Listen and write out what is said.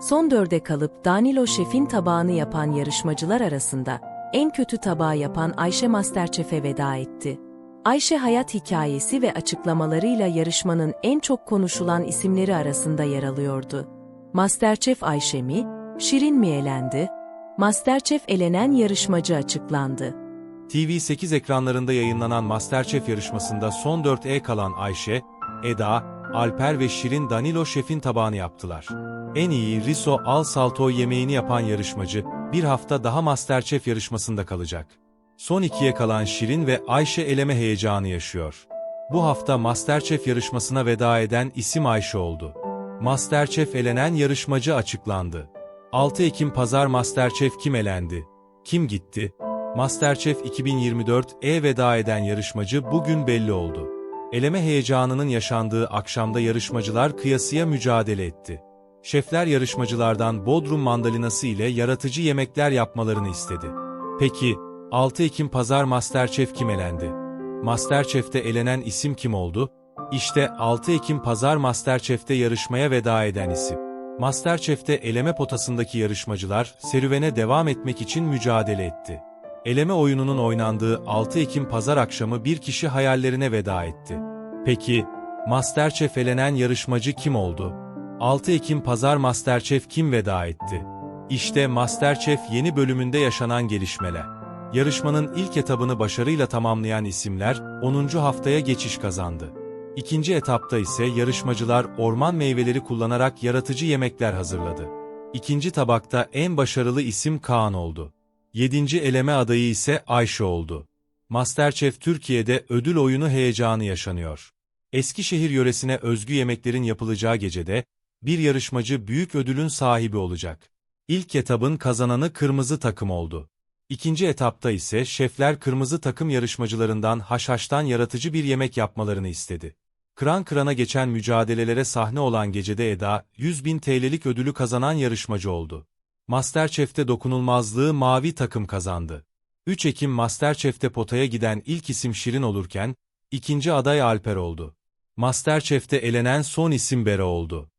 Son dörde kalıp Danilo Şef'in tabağını yapan yarışmacılar arasında en kötü tabağı yapan Ayşe Masterchef'e veda etti. Ayşe hayat hikayesi ve açıklamalarıyla yarışmanın en çok konuşulan isimleri arasında yer alıyordu. Masterchef Ayşe mi, Şirin mi elendi? Masterchef elenen yarışmacı açıklandı. TV8 ekranlarında yayınlanan Masterchef yarışmasında son 4'e kalan Ayşe, Eda, Alper ve Şirin Danilo Şef'in tabağını yaptılar. En iyi riso al salto yemeğini yapan yarışmacı, bir hafta daha Masterchef yarışmasında kalacak. Son ikiye kalan Şirin ve Ayşe eleme heyecanı yaşıyor. Bu hafta Masterchef yarışmasına veda eden isim Ayşe oldu. Masterchef elenen yarışmacı açıklandı. 6 Ekim Pazar Masterchef kim elendi? Kim gitti? Masterchef 2024'e veda eden yarışmacı bugün belli oldu. Eleme heyecanının yaşandığı akşamda yarışmacılar kıyasıya mücadele etti. Şefler yarışmacılardan Bodrum mandalinası ile yaratıcı yemekler yapmalarını istedi. Peki, 6 Ekim Pazar Masterchef kim elendi? Masterchef'te elenen isim kim oldu? İşte 6 Ekim Pazar Masterchef'te yarışmaya veda eden isim. Masterchef'te eleme potasındaki yarışmacılar serüvene devam etmek için mücadele etti. Eleme oyununun oynandığı 6 Ekim pazar akşamı bir kişi hayallerine veda etti. Peki, Masterchef elenen yarışmacı kim oldu? 6 Ekim pazar Masterchef kim veda etti? İşte Masterchef yeni bölümünde yaşanan gelişmeler. Yarışmanın ilk etabını başarıyla tamamlayan isimler 10. haftaya geçiş kazandı. İkinci etapta ise yarışmacılar orman meyveleri kullanarak yaratıcı yemekler hazırladı. İkinci tabakta en başarılı isim Kaan oldu. Yedinci eleme adayı ise Ayşe oldu. Masterchef Türkiye'de ödül oyunu heyecanı yaşanıyor. Eskişehir yöresine özgü yemeklerin yapılacağı gecede, bir yarışmacı büyük ödülün sahibi olacak. İlk etabın kazananı kırmızı takım oldu. İkinci etapta ise şefler kırmızı takım yarışmacılarından haşhaştan yaratıcı bir yemek yapmalarını istedi. Kıran kırana geçen mücadelelere sahne olan gecede Eda, 100 bin TL'lik ödülü kazanan yarışmacı oldu. Masterchef'te dokunulmazlığı mavi takım kazandı. 3 Ekim Masterchef'te potaya giden ilk isim Şirin olurken, ikinci aday Alper oldu. Masterchef'te elenen son isim Bera oldu.